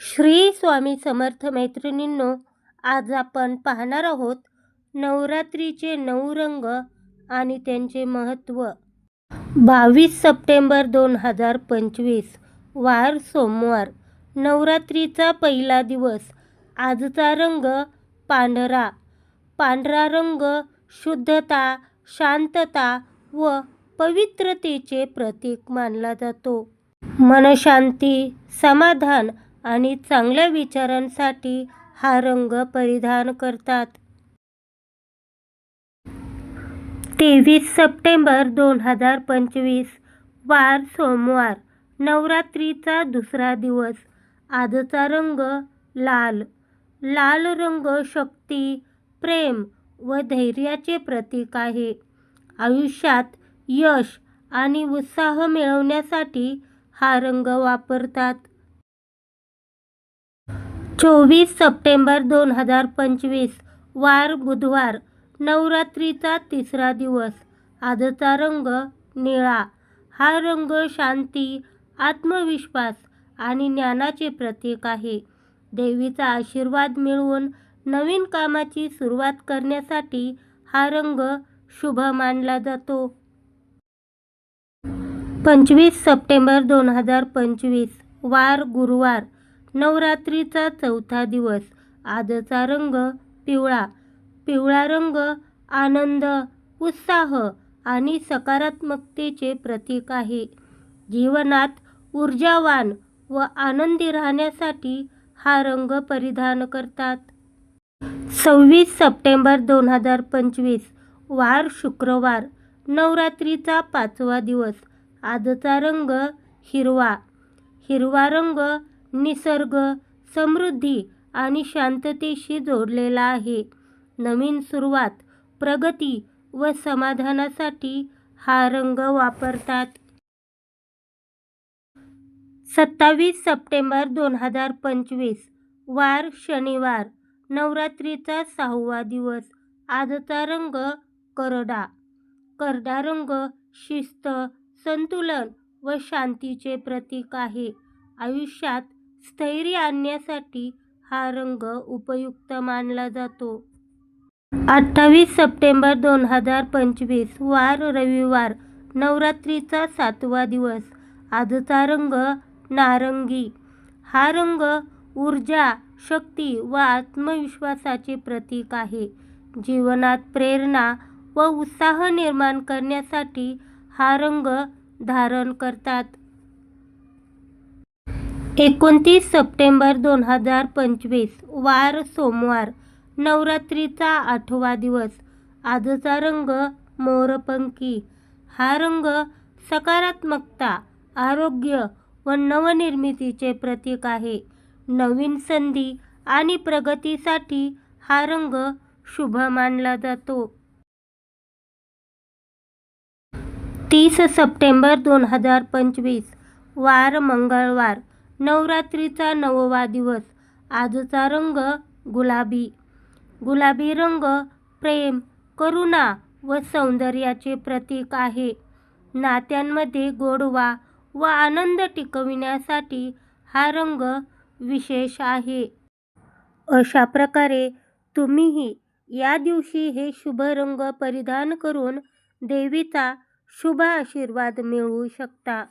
श्री स्वामी समर्थ मैत्रिणींनो आज आपण पाहणार आहोत नवरात्रीचे नऊ रंग आणि त्यांचे महत्त्व. बावीस सप्टेंबर दोन हजार पंचवीस वार सोमवार नवरात्रीचा पहिला दिवस. आजचा रंग पांढरा. पांढरा रंग शुद्धता शांतता व पवित्रतेचे प्रतीक मानला जातो. मनशांती समाधान आणि चांगल्या विचारांसाठी हा रंग परिधान करतात. तेवीस सप्टेंबर दोन हजार पंचवीस वार सोमवार नवरात्रीचा दुसरा दिवस. आजचा रंग लाल. लाल रंग शक्ती प्रेम व धैर्याचे प्रतीक आहे. आयुष्यात यश आणि उत्साह मिळवण्यासाठी हा रंग वापरतात. चोवीस सप्टेंबर दोन हजार पंचवीस वार बुधवार नवरात्रीचा तिसरा दिवस. आजचा रंग निळा. हा रंग शांती आत्मविश्वास आणि ज्ञानाचे प्रतीक आहे. देवीचा आशीर्वाद मिळवून नवीन कामाची सुरुवात करण्यासाठी हा रंग शुभ मानला जातो. पंचवीस सप्टेंबर दोन हजार पंचवीस वार गुरुवार नवरात्रीचा चौथा दिवस. आजचा रंग पिवळा. पिवळा रंग आनंद उत्साह आणि सकारात्मकतेचे प्रतीक आहे. जीवनात ऊर्जावान व आनंदी राहण्यासाठी हा रंग परिधान करतात. सव्वीस सप्टेंबर दोन हजार पंचवीस वार शुक्रवार नवरात्रीचा पाचवा दिवस. आजचा रंग हिरवा. हिरवा रंग निसर्ग समृद्धी आणि शांततेशी जोडलेला आहे. नवीन सुरुवात प्रगती व समाधानासाठी हा रंग वापरतात. सत्तावीस सप्टेंबर दोन हजार पंचवीस वार शनिवार नवरात्रीचा सहावा दिवस. आजचा रंग करडा. करडा रंग शिस्त संतुलन व शांतीचे प्रतीक आहे. आयुष्यात स्थैर्य आणण्यासाठी हा रंग उपयुक्त मानला जातो. अठ्ठावीस सप्टेंबर दोन हजार पंचवीस वार रविवार नवरात्रीचा सातवा दिवस. आजचा रंग नारंगी. हा रंग ऊर्जा शक्ती व आत्मविश्वासाचे प्रतीक आहे. जीवनात प्रेरणा व उत्साह निर्माण करण्यासाठी हा रंग धारण करतात. एकोणतीस सप्टेंबर दोन हजार पंचवीस वार सोमवार नवरात्रीचा आठवा दिवस. आजचा रंग मोरपंखी. हा रंग सकारात्मकता आरोग्य व नवनिर्मितीचे प्रतीक आहे. नवीन संधी आणि प्रगतीसाठी हा रंग शुभ मानला जातो. तीस सप्टेंबर दोन हजार पंचवीस वार मंगळवार. नवरात्रीचा नववा दिवस. आजचा रंग गुलाबी. गुलाबी रंग प्रेम करुणा व सौंदर्याचे प्रतीक आहे. नात्यांमध्ये गोडवा व आनंद टिकविण्यासाठी हा रंग विशेष आहे. अशा प्रकारे तुम्हीही या दिवशी हे शुभ रंग परिधान करून देवीचा शुभ आशीर्वाद मिळवू शकता.